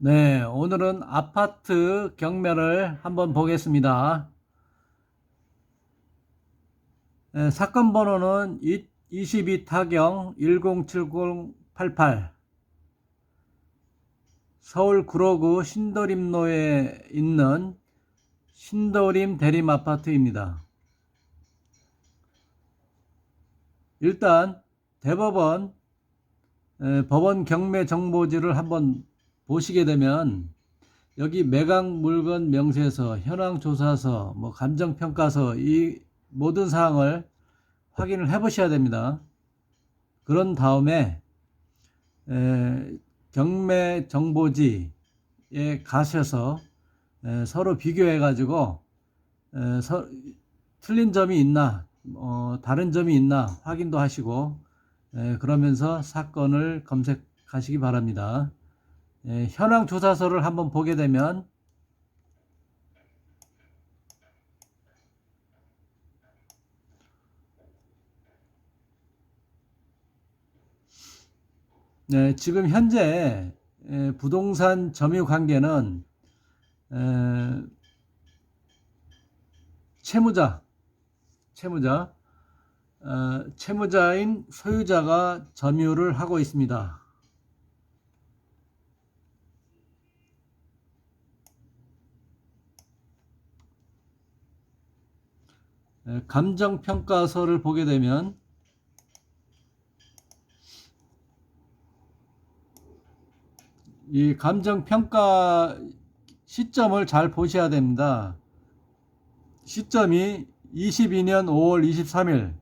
네, 오늘은 아파트 경매를 한번 보겠습니다. 네, 사건 번호는 22 타경 107088 서울 구로구 신도림로에 있는 신도림 대림 아파트입니다. 일단 대법원 에, 법원 경매 정보지를 한번 보시게 되면 여기 매각 물건 명세서, 현황 조사서, 뭐 감정 평가서 이 모든 사항을 확인을 해 보셔야 됩니다. 그런 다음에 에, 경매 정보지에 가셔서 에, 서로 비교해 가지고 에, 서, 틀린 점이 있나 어, 다른 점이 있나 확인도 하시고 에, 그러면서 사건을 검색하시기 바랍니다. 예, 현황 조사서를 한번 보게 되면 네, 지금 현재 에, 부동산 점유 관계는 에, 채무자, 채무자, 어, 채무자인 소유자가 점유를 하고 있습니다. 감정 평가서를 보게 되면 이 감정 평가 시점을 잘 보셔야 됩니다. 시점이 22년 5월 23일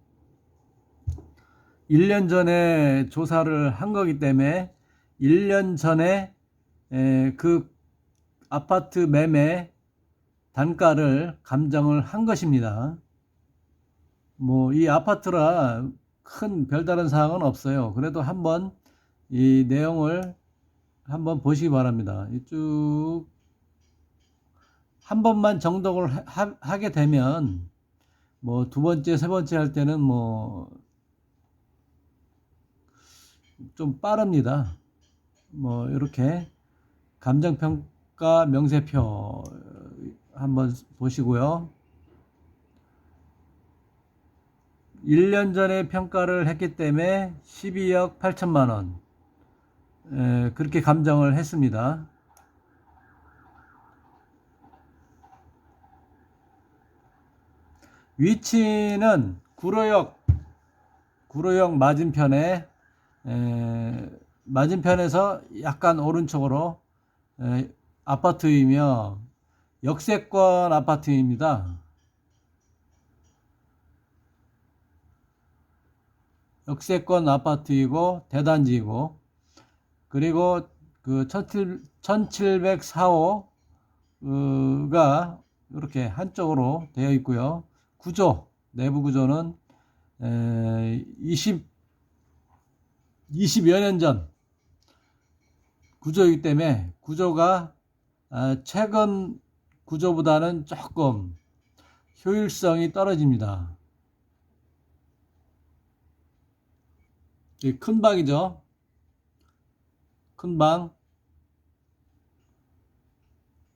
1년 전에 조사를 한 거기 때문에 1년 전에 에, 그 아파트 매매 단가를 감정을 한 것입니다. 뭐 이 아파트라 큰 별다른 사항은 없어요. 그래도 한번 이 내용을 한번 보시기 바랍니다. 쭉 한 번만 정독을 하, 하게 되면 뭐 두 번째, 세 번째 할 때는 뭐 좀 빠릅니다. 뭐 이렇게 감정평가 명세표 한번 보시고요. 1년 전에 평가를 했기 때문에 12억 8천만 원 에, 그렇게 감정을 했습니다. 위치는 구로역 구로역 맞은편에 에, 맞은편에서 약간 오른쪽으로 에, 아파트이며 역세권 아파트입니다. 역세권 아파트이고 대단지이고 그리고 그 1704호가 이렇게 한쪽으로 되어 있고요. 구조 내부 구조는 20 20여 년 전 구조이기 때문에 구조가 아, 최근 구조보다는 조금 효율성이 떨어집니다. 큰 방이죠. 큰 방,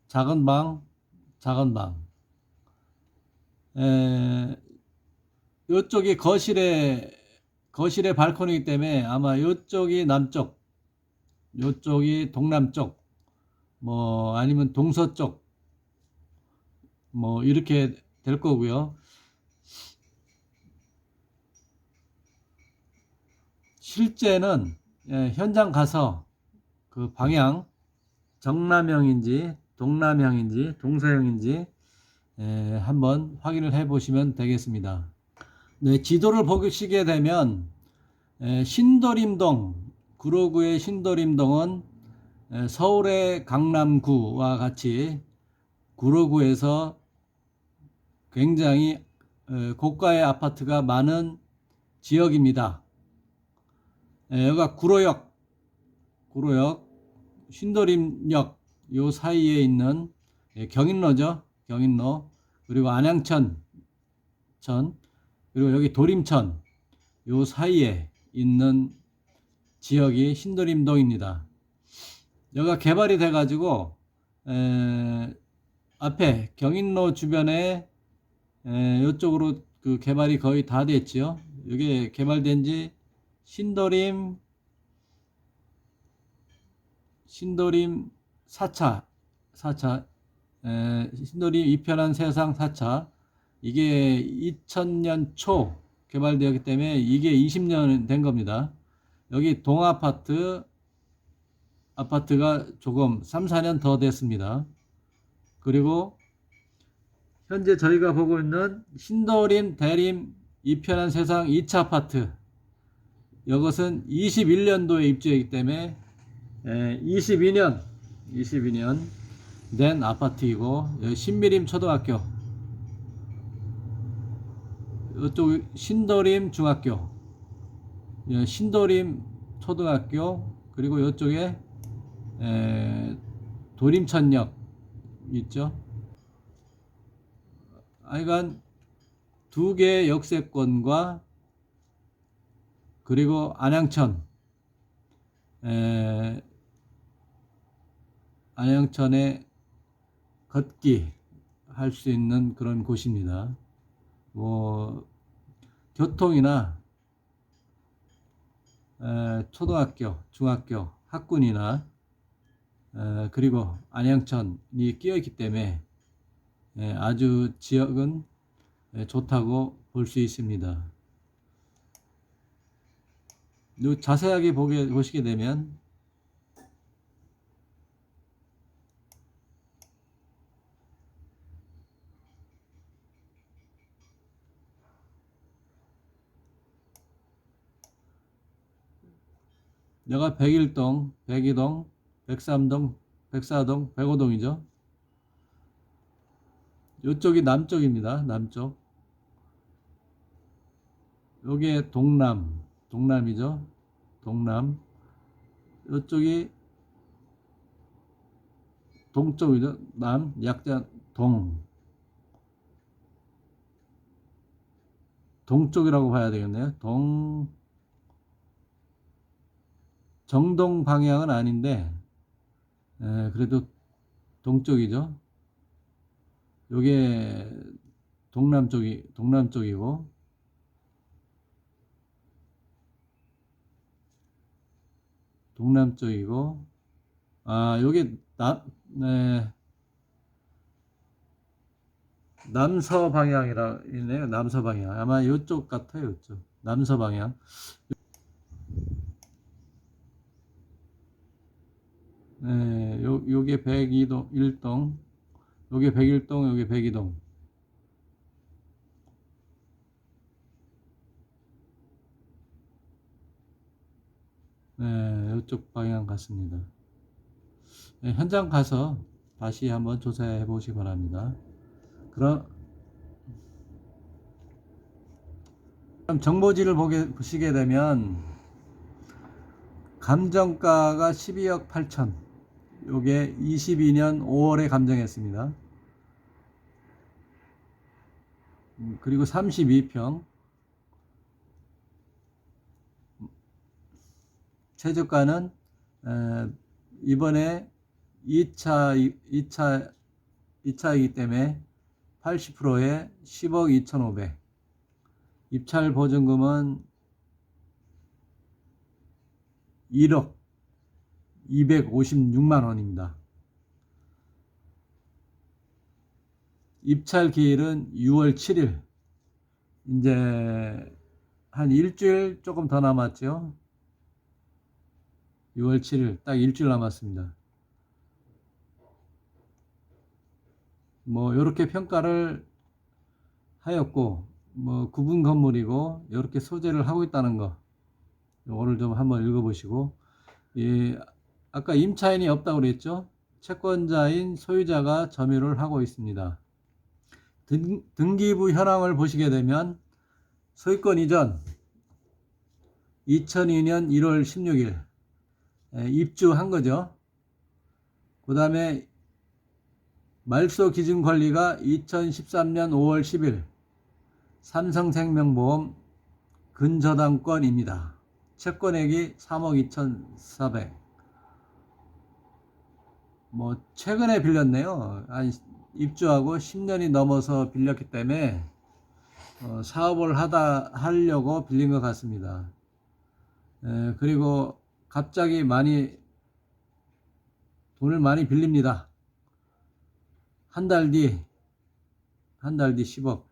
작은 방, 작은 방. 에, 이쪽이 거실에 거실의 발코니이기 때문에 아마 이쪽이 남쪽, 이쪽이 동남쪽, 뭐 아니면 동서쪽, 뭐 이렇게 될 거고요. 실제는 예, 현장 가서 그 방향 정남형인지 동남형인지 동서형인지 예, 한번 확인을 해 보시면 되겠습니다. 네, 지도를 보시게 되면 에, 신도림동 구로구의 신도림동은 에, 서울의 강남구와 같이 구로구에서 굉장히 에, 고가의 아파트가 많은 지역입니다. 에, 여기가 구로역, 구로역, 신도림역 요 사이에 있는 에, 경인로죠, 경인로 그리고 안양천 천 그리고 여기 도림천 요 사이에 있는 지역이 신도림동입니다. 여기가 개발이 돼가지고 에, 앞에 경인로 주변에 에, 이쪽으로 그 개발이 거의 다 됐지요. 이게 개발된 지 신도림 신도림 4차 4차 에, 신도림 이편한 세상 4차 이게 2000년 초 개발되었기 때문에 이게 20년 된 겁니다. 여기 동아파트 아파트가 조금 3, 4년 더 됐습니다. 그리고 현재 저희가 보고 있는 신도림 대림 이편한 세상 2차 아파트 이것은 21년도에 입주했기 때문에 22년 22년 된 아파트이고 여기 신미림 초등학교 이쪽 신도림 중학교 예, 신도림 초등학교 그리고 이쪽에 에, 도림천역 있죠. 하여간 두 개의 역세권과 그리고 안양천 에, 안양천에 걷기 할 수 있는 그런 곳입니다. 뭐 교통이나 에, 초등학교, 중학교, 학군이나 에, 그리고 안양천이 끼어 있기 때문에 에, 아주 지역은 에, 좋다고 볼 수 있습니다. 요 자세하게 보게 보시게 되면 여가 101동, 102동, 103동, 104동, 105동이죠. 이쪽이 남쪽입니다. 남쪽. 요게 동남, 동남이죠. 동남. 이쪽이 동쪽이죠. 남, 약자 동. 동쪽이라고 봐야 되겠네요. 동, 정동 방향은 아닌데, 에, 그래도 동쪽이죠. 요게 동남쪽이, 동남쪽이고, 동남쪽이고, 아, 요게 남, 네, 남서 방향이라 있네요. 남서 방향. 아마 요쪽 같아요. 요쪽. 남서 방향. 네, 요, 요게 102동, 1동, 요게 101동, 요게 102동. 네, 요쪽 방향 같습니다. 네, 현장 가서 다시 한번 조사해 보시기 바랍니다. 그럼, 그럼 정보지를 보게, 보시게 되면, 감정가가 12억 8천. 요게 22년 5월에 감정했습니다. 음, 그리고 32평. 최저가는 에, 이번에 2차 2차 2차이기 때문에 80%에 10억 2,500. 입찰 보증금은 1억 256만 원입니다. 입찰 기일은 6월 7일. 이제 한 일주일 조금 더 남았죠. 6월 7일 딱 일주일 남았습니다. 뭐 이렇게 평가를 하였고 뭐 구분 건물이고 이렇게 소재를 하고 있다는 거 오늘 좀 한번 읽어보시고 예, 아까 임차인이 없다고 그랬죠 채권자인 소유자가 점유를 하고 있습니다 등, 등기부 현황을 보시게 되면 소유권 이전 2002년 1월 16일 예, 입주한 거죠 그 다음에 말소 기준 관리가 2013년 5월 10일 삼성생명보험 근저당권입니다. 채권액이 3억 2,400. 뭐 최근에 빌렸네요. 한 입주하고 10년이 넘어서 빌렸기 때문에 어, 사업을 하다 하려고 빌린 것 같습니다. 에, 그리고 갑자기 많이 돈을 많이 빌립니다. 한 달 뒤, 한 달 뒤 10억.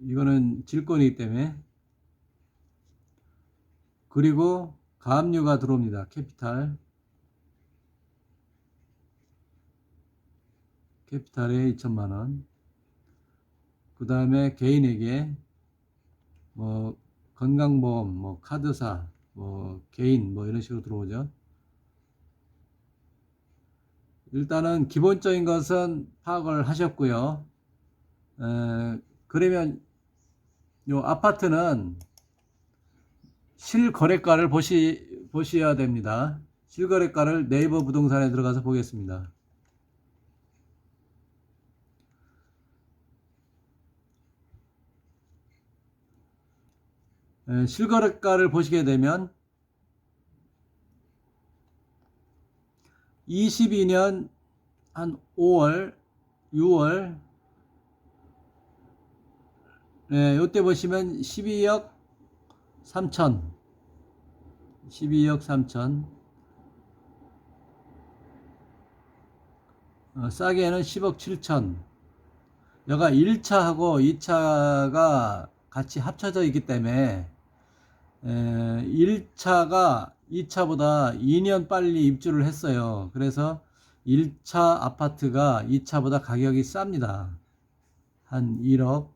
이거는 질권이기 때문에. 그리고 가압류가 들어옵니다. 캐피탈. 캐피탈에 2천만 원. 그 다음에 개인에게 뭐 건강보험, 뭐 카드사, 뭐 개인 뭐 이런 식으로 들어오죠. 일단은 기본적인 것은 파악을 하셨고요. 에, 그러면 요 아파트는 실거래가를 보시, 보셔야 됩니다. 실거래가를 네이버 부동산에 들어가서 보겠습니다. 실거래가를 보시게 되면 22년 한 5월, 6월, 네, 요때 보시면 12억 3천, 12억 3천, 어, 싸게는 10억 7천. 여가 1차하고 2차가 같이 합쳐져 있기 때문에 에, 1차가 2차보다 2년 빨리 입주를 했어요. 그래서 1차 아파트가 2차보다 가격이 쌉니다. 한 1억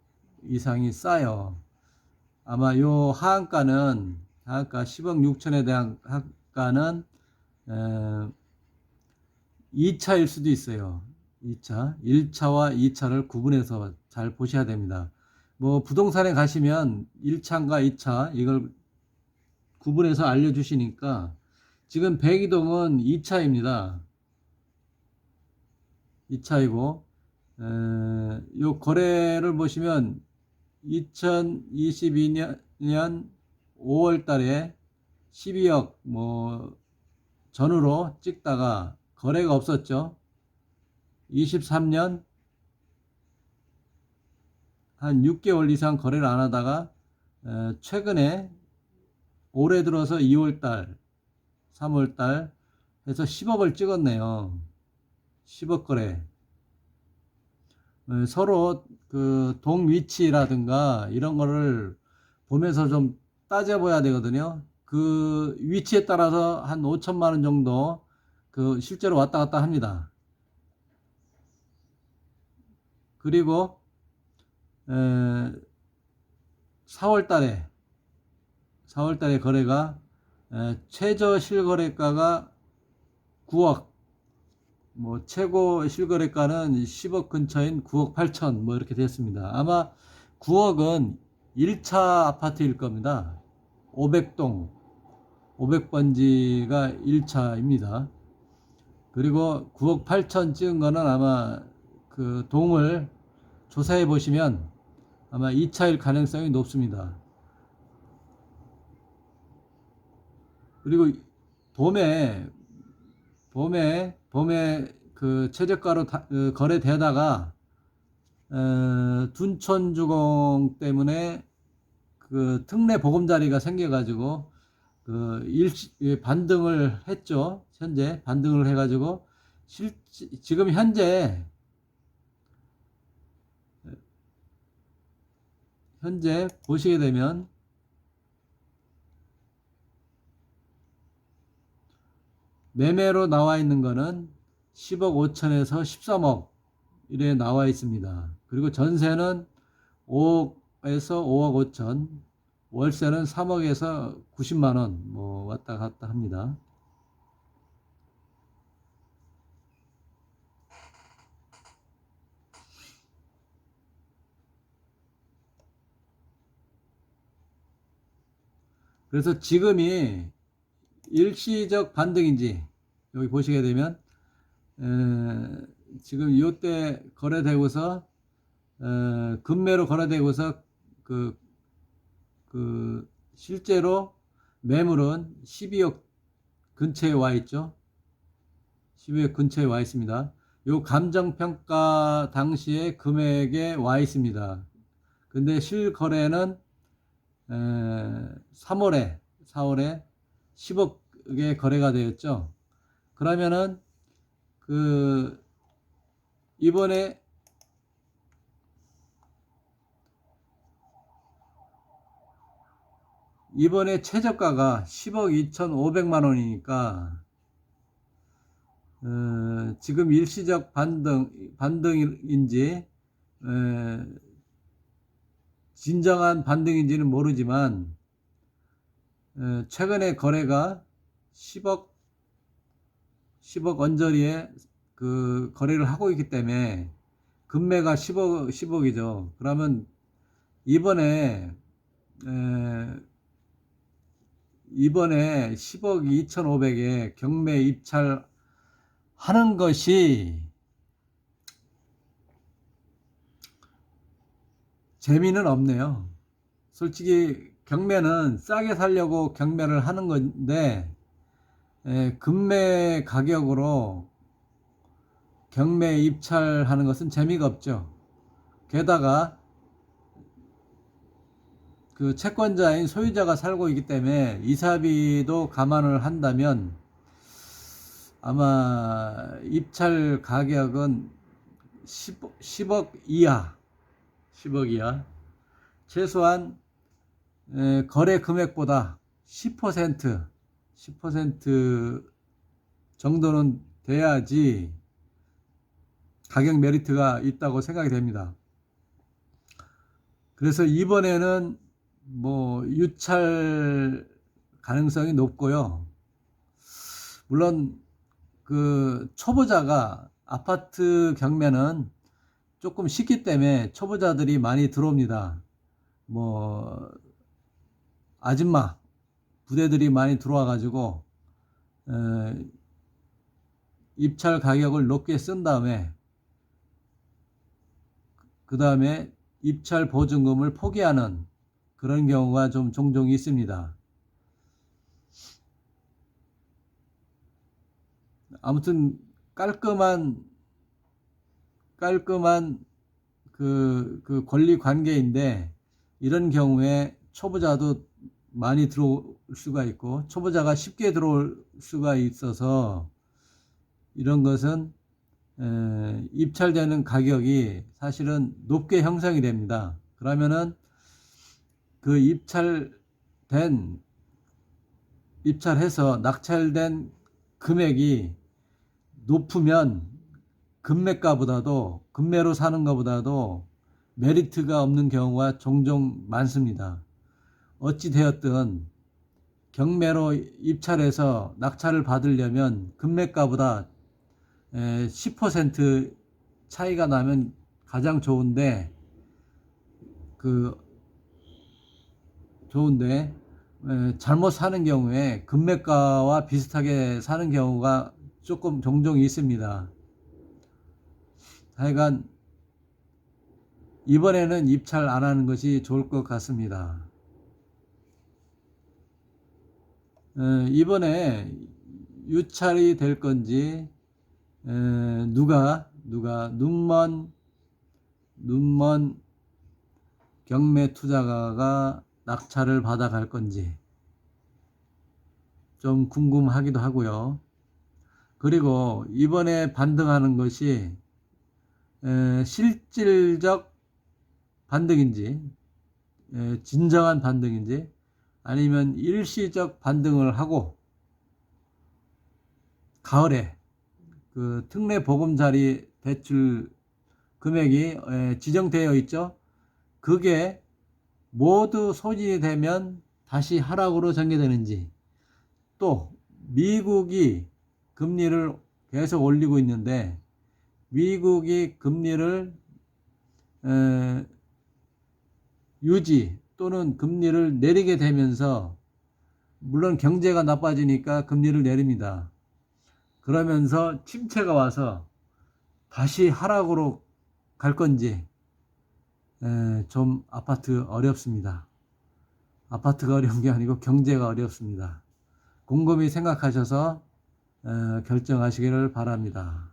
이상이 싸요. 아마 요 하한가는 하한가 10억 6천에 대한 하한가는 에, 2차일 수도 있어요. 2차, 1차와 2차를 구분해서 잘 보셔야 됩니다. 뭐 부동산에 가시면 1차인가 2차 이걸 구분해서 알려주시니까 지금 백이동은 2차입니다. 2차이고 에, 요 거래를 보시면 2022년 5월 달에 12억 뭐 전후로 찍다가 거래가 없었죠. 23년 한 6개월 이상 거래를 안 하다가 에, 최근에 올해 들어서 2월 달, 3월 달 해서 10억을 찍었네요. 10억 거래. 에, 서로 그 동 위치라든가 이런 거를 보면서 좀 따져봐야 되거든요. 그 위치에 따라서 한 5천만 원 정도 그 실제로 왔다 갔다 합니다. 그리고 에, 4월 달에 4월 달에 거래가 에, 최저 실거래가가 9억 뭐 최고 실거래가는 10억 근처인 9억 8천 뭐 이렇게 됐습니다. 아마 9억은 1차 아파트일 겁니다. 500동 500번지가 1차입니다. 그리고 9억 8천 찍은 거는 아마 그 동을 조사해 보시면 아마 2차일 가능성이 높습니다. 그리고 봄에 봄에 봄에 그 최저가로 다, 그 거래되다가 어, 둔촌주공 때문에 그 특례 보금자리가 생겨가지고 그 일시 예, 반등을 했죠. 현재 반등을 해가지고 실 지금 현재 현재 보시게 되면 매매로 나와 있는 거는 10억 5천에서 13억 이래 나와 있습니다. 그리고 전세는 5억에서 5억 5천, 월세는 3억에서 90만 원 뭐 왔다 갔다 합니다. 그래서 지금이 일시적 반등인지 여기 보시게 되면 에, 지금 이때 거래되고서 에, 금매로 거래되고서 그, 그 실제로 매물은 12억 근처에 와 있죠. 12회 근처에 와 있습니다. 요 감정평가 당시의 금액에 와 있습니다. 근데 실거래는 3월에 4월에 10억의 거래가 되었죠. 그러면은 그 이번에 이번에 최저가가 10억 2,500만 원이니까 어, 지금 일시적 반등 반등인지 에, 진정한 반등인지는 모르지만 에, 최근에 거래가 10억 10억 언저리에 그 거래를 하고 있기 때문에 금매가 10억 10억이죠. 그러면 이번에 에, 이번에 10억 2,500에 경매 입찰하는 것이 재미는 없네요. 솔직히 경매는 싸게 살려고 경매를 하는 건데 에, 금매 가격으로 경매 입찰하는 것은 재미가 없죠. 게다가 그 채권자인 소유자가 살고 있기 때문에 이사비도 감안을 한다면 아마 입찰 가격은 10, 10억 이하, 10억 이하, 최소한 에, 거래 금액보다 10%, 10% 정도는 돼야지 가격 메리트가 있다고 생각이 됩니다. 그래서 이번에는 뭐 유찰 가능성이 높고요. 물론 그 초보자가 아파트 경매는 조금 쉽기 때문에 초보자들이 많이 들어옵니다. 뭐 아줌마 부대들이 많이 들어와 가지고 입찰 가격을 높게 쓴 다음에 그 다음에 입찰 보증금을 포기하는 그런 경우가 좀 종종 있습니다. 아무튼 깔끔한 깔끔한 그, 그 권리 관계인데 이런 경우에 초보자도 많이 들어올 수가 있고 초보자가 쉽게 들어올 수가 있어서 이런 것은 에, 입찰되는 가격이 사실은 높게 형성이 됩니다. 그러면은 그 입찰된 입찰해서 낙찰된 금액이 높으면 금매가보다도 금매로 사는 것보다도 메리트가 없는 경우가 종종 많습니다. 어찌 되었든 경매로 입찰해서 낙찰을 받으려면 금매가보다 10% 차이가 나면 가장 좋은데 그 좋은데 잘못 사는 경우에 금매가와 비슷하게 사는 경우가 조금 종종 있습니다. 하여간 이번에는 입찰 안 하는 것이 좋을 것 같습니다. 이번에 유찰이 될 건지 누가 누가 눈먼 눈먼 경매 투자가가 낙찰을 받아갈 건지 좀 궁금하기도 하고요. 그리고 이번에 반등하는 것이 실질적 반등인지 진정한 반등인지 아니면 일시적 반등을 하고 가을에 그 특례 보금자리 대출 금액이 지정되어 있죠. 그게 모두 소진이 되면 다시 하락으로 전개되는지 또 미국이 금리를 계속 올리고 있는데 미국이 금리를 에, 유지 또는 금리를 내리게 되면서 물론 경제가 나빠지니까 금리를 내립니다. 그러면서 침체가 와서 다시 하락으로 갈 건지 좀 아파트 어렵습니다. 아파트가 어려운 게 아니고 경제가 어렵습니다. 곰곰이 생각하셔서 어, 결정하시기를 바랍니다.